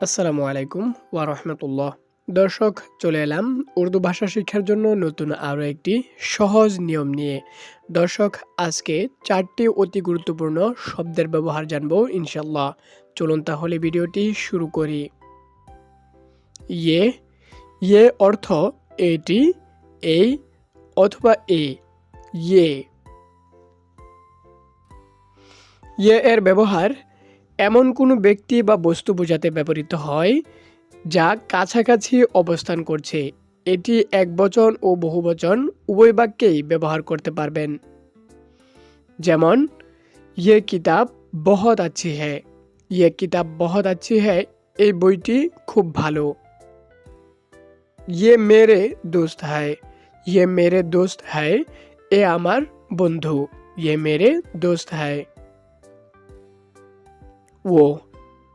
আসসালামু আলাইকুম ওয়া রাহমাতুল্লাহ। দর্শক, চলে এলাম উর্দু ভাষা শিক্ষার জন্য নতুন আরও একটি সহজ নিয়ম নিয়ে। দর্শক, আজকে চারটি অতি গুরুত্বপূর্ণ শব্দের ব্যবহার জানব ইনশাল্লাহ চলুন তাহলে ভিডিওটি শুরু করি। ইয়ে ইয়ে অর্থ এটি, এই অথবা এ ইয়ে। ইয়ে এর ব্যবহার এমন কোনো ব্যক্তি বা বস্তু বোঝাতে ব্যবহৃত হয় যা কাছাকাছি অবস্থান করছে। এটি একবচন ও বহুবচন উভয় বাক্যেই ব্যবহার করতে পারবেন। যেমন ইয়ে কিতাব বহুত আচ্ছি হ্যায়। ইয়ে কিতাব বহুত আচ্ছি হ্যায়, এই বইটি খুব ভালো। ইয়ে মেরে দোস্ত হায় ইয়ে মেরে দোস্ত হায় এ আমার বন্ধু। ইয়ে মেরে দোস্ত হায় ও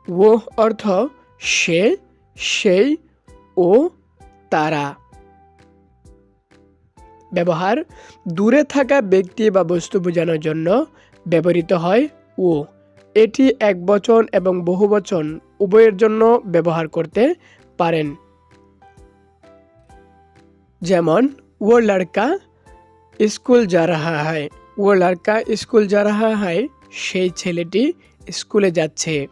ও অর্থ সে, সেই ও তারা। ব্যবহার, দূরে থাকা ব্যক্তি বা বস্তু বোঝানোর জন্য ব্যবহৃত হয় ও। এটি এক বচন এবং বহু বচন উভয়ের জন্য ব্যবহার করতে পারেন। যেমন, ও লড়কা স্কুল যা রাহা হয়, ও লড়কা স্কুল যা রাহা হয়, সেই ছেলেটি স্কুলে যাচ্ছে।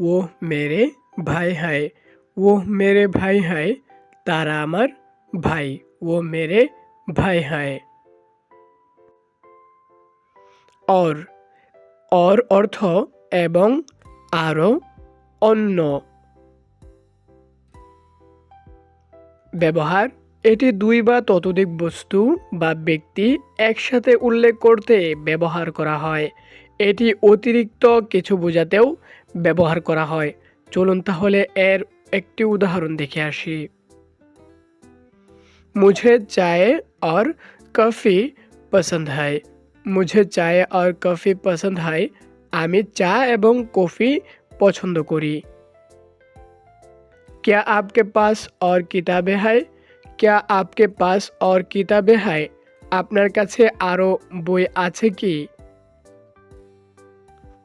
ও মেরে ভাই হায়। ও মেরে ভাই হায়, তারা আমার ভাই। ও মেরে ভাই হায়। অর অর অর্থ এবং আরও অন্য। ব্যবহার এটি দুই বা ততোধিক বস্তু বা ব্যক্তি একসাথে উল্লেখ করতে ব্যবহার করা হয় এটি অতিরিক্ত কিছু বোঝাতেও ব্যবহার করা হয় চলুন তাহলে এর একটি উদাহরণ দেখে আসি মুঝে চায়ে আর কফি পছন্দ হয় মুঝে চায়ে আর কফি পছন্দ হয় আমি চা এবং কফি পছন্দ করি क्या आपके पास और কিতাবে है क्या আপকে পাস और किताबें हैं? আপনার কাছে আরও বই আছে কি